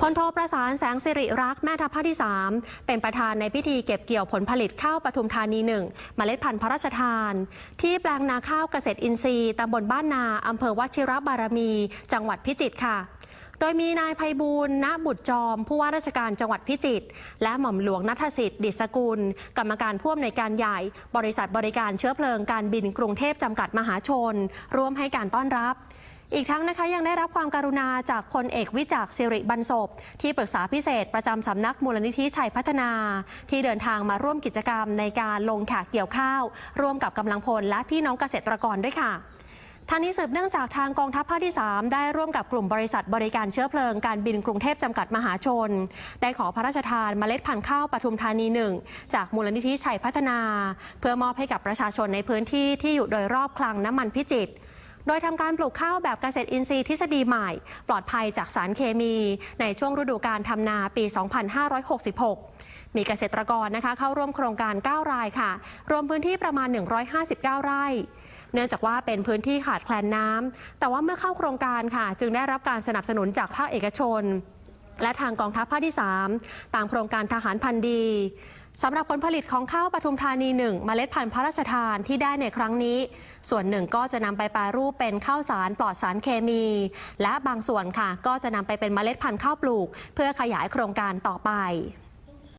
พลโทประสานแสงสิริรักษ์แม่ทัพภาคที่ 3 เป็นประธานในพิธีเก็บเกี่ยวผลผลิตข้าวปทุมธานีหนึ่งเมล็ดพันธุ์พระราชทาน ที่แปลงนาข้าวเกษตรอินทรีย์ตำบลบ้านนาอำเภอวชิรบารมี จังหวัดพิจิตรค่ะโดยมีนายภัยบูลณบุตรจอม ผู้ว่าราชการจังหวัดพิจิตร และหม่อมหลวงนัทสิทธิ์ดิษกุล กรรมการผู้อำนวยการใหญ่ บริษัทบริการเชื้อเพลิงการบินกรุงเทพจำกัดมหาชน ร่วมให้การต้อนรับ อีกทั้งนะคะยังได้รับความการุณาจากพลเอกวิจักรสิริบรรศพ ที่ปรึกษาพิเศษประจำสำนักมูลนิธิชัยพัฒนา ที่เดินทางมาร่วมกิจกรรมในการลงแขกเกี่ยวข้าว ร่วมกับกำลังพลและพี่น้องเกษตรกรด้วยค่ะท่างนี้สืบเนื่องจากทางกองทัพภาคที่ 3 ได้ร่วมกับกลุ่มบริษัทบริการเชื้อเพลิงการบินกรุงเทพจำกัดมหาชน ได้ขอพระราชทานเมล็ดพันธุ์ข้าวปทุมธานีหนึ่งจากมูลนิธิชัยพัฒนา เพื่อมอบให้กับประชาชนในพื้นที่ที่อยู่โดยรอบคลังน้ำมันพิจิตร โดยทำการปลูกข้าวแบบเกษตรอินทรีย์ทฤษฎีใหม่ ปลอดภัยจากสารเคมี ในช่วงฤดูการทำนาปี 2566 มีเกษตรกรนะคะเข้าร่วมโครงการ 9 รายค่ะ รวมพื้นที่ประมาณ 159 ไร่เนื่องจากว่าเป็นพื้นที่ขาดแคลนน้ำแต่ว่าเมื่อเข้าโครงการค่ะ จึงได้รับการสนับสนุนจากภาคเอกชน และทางกองทัพภาคที่ 3 ตามโครงการทหารพันธ์ดี สำหรับผลผลิตของข้าวปทุมธานีหนึ่งเมล็ดพันธุ์พระราชทานที่ได้ในครั้งนี้ ส่วนหนึ่งก็จะนำไปแปรรูปเป็นข้าวสารปลอดสารเคมี และบางส่วนค่ะ ก็จะนำไปเป็นเมล็ดพันธุ์ข้าวปลูก เพื่อขยายโครงการต่อไป